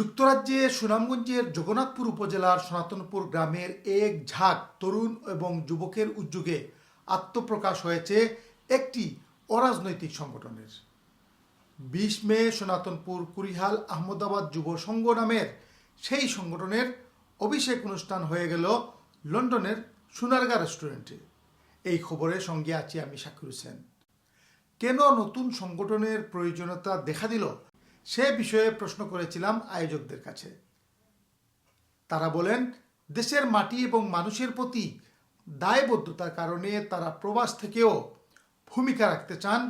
যুক্তরাজ্যে সুনামগঞ্জের জগন্নাথপুর উপজেলার সনাতনপুর গ্রামের এক ঝাঁক তরুণ এবং যুবকের উদ্যোগে আত্মপ্রকাশ হয়েছে একটি অরাজনৈতিক সংগঠনের। বিশ মে সনাতনপুর কুরিহাল আহমদাবাদ যুব সংঘ নামের সেই সংগঠনের অভিষেক অনুষ্ঠান হয়ে গেল লন্ডনের সোনারগা রেস্টুরেন্টে। এই খবরের সঙ্গে আছি আমি শাকির হোসেন। কেন নতুন সংগঠনের প্রয়োজনীয়তা দেখা দিল? সে বিষয়ে প্রশ্ন করেছিলাম আয়োজকদের কাছে। তারা বলেন, দেশের মাটি এবং মানুষের প্রতি দায়বদ্ধতার কারণে তারা প্রবাস থেকেও ভূমিকা রাখতে চান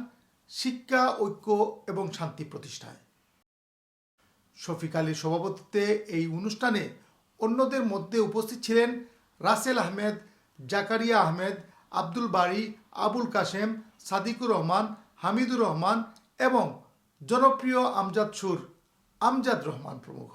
শিক্ষা, ঐক্য এবং শান্তি প্রতিষ্ঠায়। শফিক আলীর সভাপতিত্বে এই অনুষ্ঠানে অন্যদের মধ্যে উপস্থিত ছিলেন রাসেল আহমেদ, জাকারিয়া আহমেদ, আব্দুল বাড়ি আবুল কাশেম, সাদিকুর রহমান, হামিদুর রহমান এবং জনপ্রিয় আমজাদ সুর আমজাদ রহমান প্রমুখ।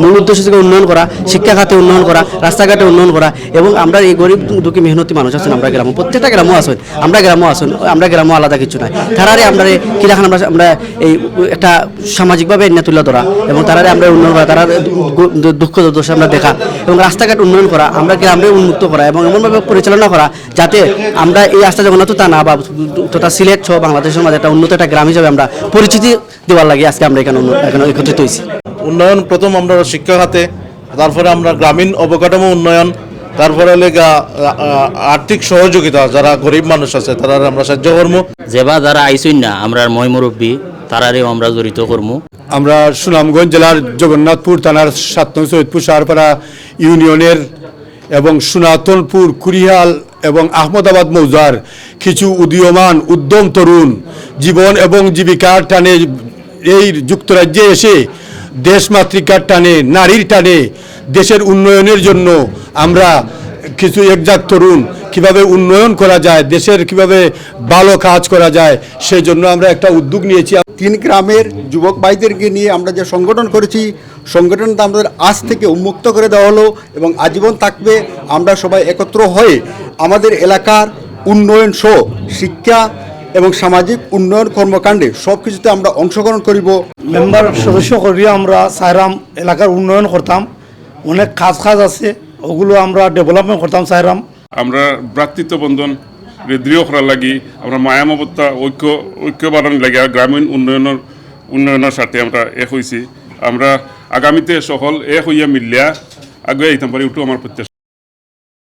মূল উদ্দেশ্য থেকে উন্নয়ন করা শিক্ষা খাতে উন্নয়ন করা, রাস্তাঘাটে উন্নয়ন করা, এবং আমরা এই গরিব দুঃখী মেহনতি মানুষ আছেন, আমরা গ্রামে। প্রত্যেকটা গ্রামও আছেন, আমরা গ্রামও আছেন, আমরা গ্রামও আলাদা কিছু নাই। তারারে আমরা কিরাখান আমরা আমরা এই একটা সামাজিকভাবে এনে তুলে ধরা, এবং তারারে আমরা উন্নয়ন করা তারা দুঃখ দুর্দশা আমরা দেখা, এবং রাস্তাঘাট উন্নয়ন করা, আমরা গ্রামে উন্মুক্ত করা, এবং এমনভাবে পরিচালনা করা যাতে আমরা এই আস্থা জগন্নাথ তা না বা তথা সিলেট সহ বাংলাদেশের মাঝে একটা উন্নত একটা গ্রাম হিসাবে আমরা পরিচিতি দেওয়ার লাগে আজকে আমরা এখানে এখানে একত্রিত হয়েছি। উন্নয়ন প্রথম আমরা শিক্ষা খাতে তারপরে আমরা গ্রামীণ অবকাঠামো উন্নয়ন তারপরে লেগা আর্থিক সহযোগিতা যারা গরিব মানুষ আছে তারা আমরা সাহায্য করব যেবা যারা আইসইন না আমরা মই মুরব্বী তারারেও আমরা জড়িত করমু। আমরা সুনামগঞ্জ জেলার জগন্নাথপুর থানার সাত নং সৈয়দপুর সাহারপাড়া ইউনিয়নের এবং সনাতনপুর কুরিহাল এবং আহমদাবাদ মৌজার কিছু উদীয়মান উদ্যম তরুণ জীবন এবং জীবিকার টানে এই যুক্তরাজ্যে এসে দেশমাতৃকার টানে, নারীর টানে দেশের উন্নয়নের জন্য আমরা কিছু একজাক তরুণ কীভাবে উন্নয়ন করা যায়, দেশের কীভাবে ভালো কাজ করা যায়, সেই জন্য আমরা একটা উদ্যোগ নিয়েছি। তিন গ্রামের যুবক ভাইদেরকে নিয়ে আমরা যে সংগঠন করেছি, সংগঠনটা আমাদের আজ থেকে উন্মুক্ত করে দেওয়া হলো এবং আজীবন থাকবে। আমরা সবাই একত্র হয়ে আমাদের এলাকার উন্নয়ন সহ শিক্ষা এবং সামাজিক উন্নয়ন কর্মকাণ্ডে সব কিছুতে আমরা অংশগ্রহণ করিব। মেম্বার সদস্য করিয়া আমরা সাইরাম এলাকার উন্নয়ন করতাম। অনেক কাজ কাজ আছে ওগুলো আমরা ডেভেলপমেন্ট করতাম সাইরাম। আমরা ভ্রাতৃত্ব বন্ধন দৃঢ় করার লাগি আমরা মায়ামবত্তা ঐক্য ঐক্য বাড়ানোর লাগে আর গ্রামীণ উন্নয়নের উন্নয়নের সাথে আমরা এক হয়েছি আমরা আগামীতে সকল এক হইয়া মিলিয়া আগে আইতাম পারি ওটু আমার প্রত্যাশা